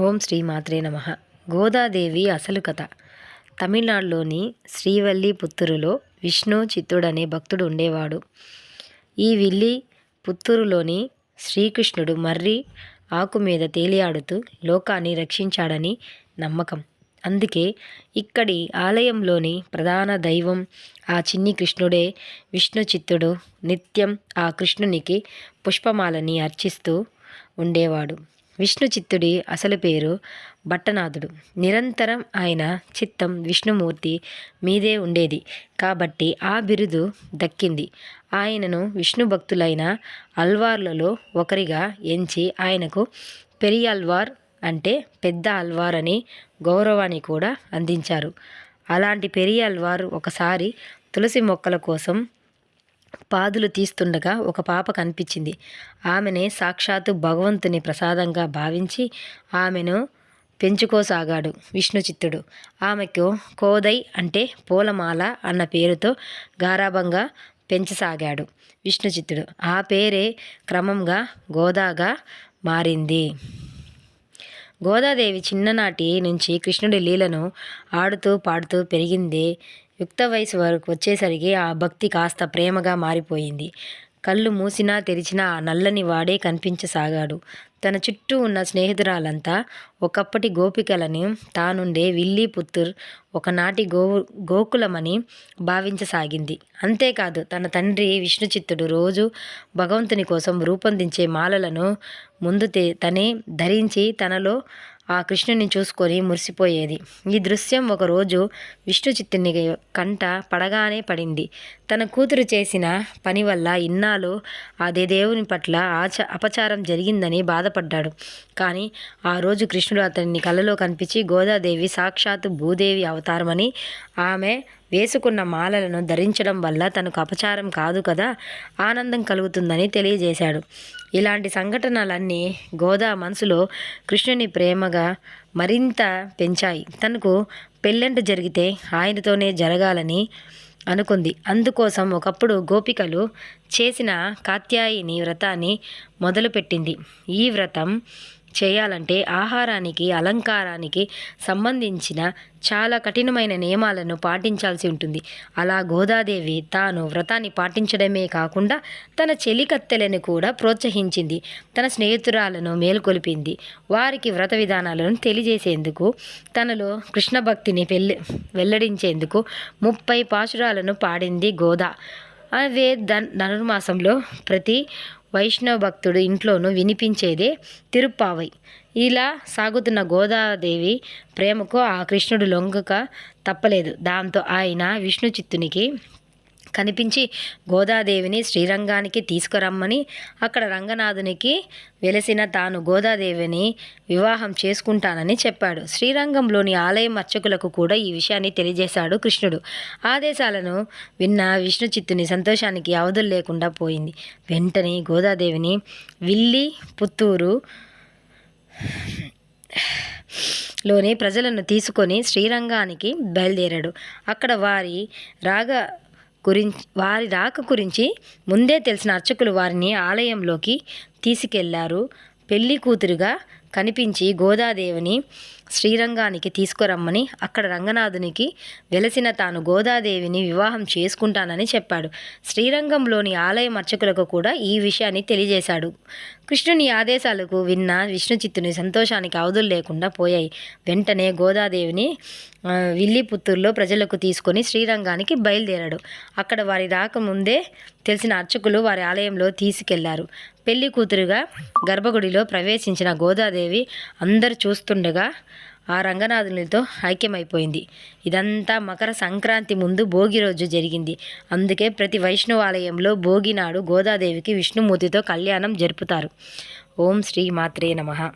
ఓం శ్రీ మాత్రే నమ. గోదాదేవి అసలు కథ. తమిళనాడులోని శ్రీవల్లి పుత్తూరులో విష్ణు చిత్తుడనే భక్తుడు ఉండేవాడు. ఈ విల్లి పుత్తూరులోని శ్రీకృష్ణుడు మర్రి ఆకు మీద తేలియాడుతూ లోకాన్ని రక్షించాడని నమ్మకం. అందుకే ఇక్కడి ఆలయంలోని ప్రధాన దైవం ఆ చిన్ని కృష్ణుడే విష్ణు చిత్తుడు నిత్యం ఆ కృష్ణునికి పుష్పమాలని అర్చిస్తూ ఉండేవాడు. విష్ణు చిత్తుడి అసలు పేరు భట్టనాథుడు. నిరంతరం ఆయన చిత్తం విష్ణుమూర్తి మీదే ఉండేది. కాబట్టి ఆ బిరుదు దక్కింది. ఆయనను విష్ణు భక్తులైన అల్వార్లలో ఒకరిగా ఎంచి ఆయనకు పెరియల్వార్ అంటే పెద్ద అల్వార్ అని గౌరవాన్ని కూడా అందించారు. అలాంటి పెరియల్వార్ ఒకసారి తులసి మొక్కల కోసం పాదులు తీస్తుండగా ఒక పాప కనిపించింది. ఆమెనే సాక్షాత్తు భగవంతుని ప్రసాదంగా భావించి ఆమెను పెంచుకోసాగాడు విష్ణుచిత్తుడు. ఆమెకు కోదై అంటే పూలమాల అన్న పేరుతో గారాభంగా పెంచసాగాడు విష్ణుచిత్తుడు. ఆ పేరే క్రమంగా గోదాగా మారింది. గోదాదేవి చిన్ననాటి నుంచి కృష్ణుడి లీలను ఆడుతూ పాడుతూ పెరిగిందే యుక్త వయసు వరకు వచ్చేసరికి ఆ భక్తి కాస్త ప్రేమగా మారిపోయింది. కళ్ళు మూసినా తెరిచినా ఆ నల్లని వాడే కనిపించసాగాడు. తన చుట్టూ ఉన్న స్నేహితురాలంతా ఒకప్పటి గోపికలని తానుండే విల్లి పుత్తూర్ ఒకనాటి గో గోకులమని భావించసాగింది. అంతేకాదు తన తండ్రి విష్ణుచిత్తుడు రోజు భగవంతుని కోసం రూపొందించే మాలలను ముందు తనే ధరించి తనలో ఆ కృష్ణుని చూసుకొని మురిసిపోయేది. ఈ దృశ్యం ఒకరోజు విష్ణు చిత్తుని కంట పడగానే పడింది. తన కూతురు చేసిన పని వల్ల ఇన్నాళ్ళు అదే దేవుని పట్ల ఆచ అపచారం జరిగిందని బాధపడ్డాడు. కానీ ఆ రోజు కృష్ణుడు అతన్ని కళ్ళలో కనిపించి గోదాదేవి సాక్షాత్ భూదేవి అవతారమని ఆమె వేసుకున్న మాలలను ధరించడం వల్ల తనకు అపచారం కాదు కదా? ఆనందం కలుగుతుందని తెలియజేశాడు. ఇలాంటి సంఘటనలన్నీ గోదా మనసులో కృష్ణుని ప్రేమగా మరింత పెంచాయి. తనకు పెళ్ళంట జరిగితే ఆయనతోనే జరగాలని అనుకుంది. అందుకోసం ఒకప్పుడు గోపికలు చేసిన కాత్యాయిని వ్రతాన్ని మొదలుపెట్టింది. ఈ వ్రతం చేయాలంటే ఆహారానికి అలంకారానికి సంబంధించిన చాలా కఠినమైన నియమాలను పాటించాల్సి ఉంటుంది. అలా గోదాదేవి తాను వ్రతాన్ని పాటించడమే కాకుండా తన చెలికత్తెలను కూడా ప్రోత్సహించింది. తన స్నేహితురాలను మేల్కొలిపింది. వారికి వ్రత విధానాలను తెలియజేసేందుకు తనలో కృష్ణ భక్తిని పెళ్ళి వెల్లడించేందుకు ముప్పై పాశురాలను పాడింది గోదా. అవే ధన్ ధనుర్మాసంలో ప్రతి వైష్ణవ భక్తుడు ఇంట్లోనూ వినిపించేదే తిరుప్పావై. ఇలా సాగుతున్న గోదాదేవి ప్రేమకు ఆ కృష్ణుడు లొంగక తప్పలేదు. దాంతో ఆయన విష్ణు చిత్తునికి కనిపించి గోదాదేవిని శ్రీరంగానికి తీసుకురమ్మని అక్కడ రంగనాథునికి వెలసిన తాను గోదాదేవిని వివాహం చేసుకుంటానని చెప్పాడు. శ్రీరంగంలోని ఆలయం అర్చకులకు కూడా ఈ విషయాన్ని తెలియజేశాడు కృష్ణుడు. ఆదేశాలను విన్న విష్ణు చిత్తుని సంతోషానికి అవధులు లేకుండా పోయింది. వెంటనే గోదాదేవిని విల్లి పుత్తూరు లోని ప్రజలను తీసుకొని శ్రీరంగానికి బయలుదేరాడు. అక్కడ వారి రాగ గురించి వారి రాక గురించి ముందే తెలిసిన అర్చకులు వారిని ఆలయంలోకి తీసుకెళ్ళారు. పెళ్ళి కూతురుగా కనిపించి గోదాదేవిని శ్రీరంగానికి తీసుకురమ్మని అక్కడ రంగనాథునికి వెలసిన తాను గోదాదేవిని వివాహం చేసుకుంటానని చెప్పాడు. శ్రీరంగంలోని ఆలయ అర్చకులకు కూడా ఈ విషయాన్ని తెలియజేశాడు. కృష్ణుని ఆదేశాలకు విన్న విష్ణుచిత్తుని సంతోషానికి అవధులు లేకుండా పోయాయి. వెంటనే గోదాదేవిని విల్లిపుత్తూరులో ప్రజలకు తీసుకొని శ్రీరంగానికి బయలుదేరాడు. అక్కడ వారి రాకముందే తెలిసిన అర్చకులు వారి ఆలయంలో తీసుకెళ్ళారు. పెళ్ళి కూతురుగా గర్భగుడిలో ప్రవేశించిన గోదాదేవి అందరు చూస్తుండగా ఆ రంగనాథునితో ఐక్యమైపోయింది. ఇదంతా మకర సంక్రాంతి ముందు భోగి రోజు జరిగింది. అందుకే ప్రతి వైష్ణవాలయంలో భోగి నాడు గోదాదేవికి విష్ణుమూర్తితో కళ్యాణం జరుపుతారు. ఓం శ్రీ మాత్రే నమ.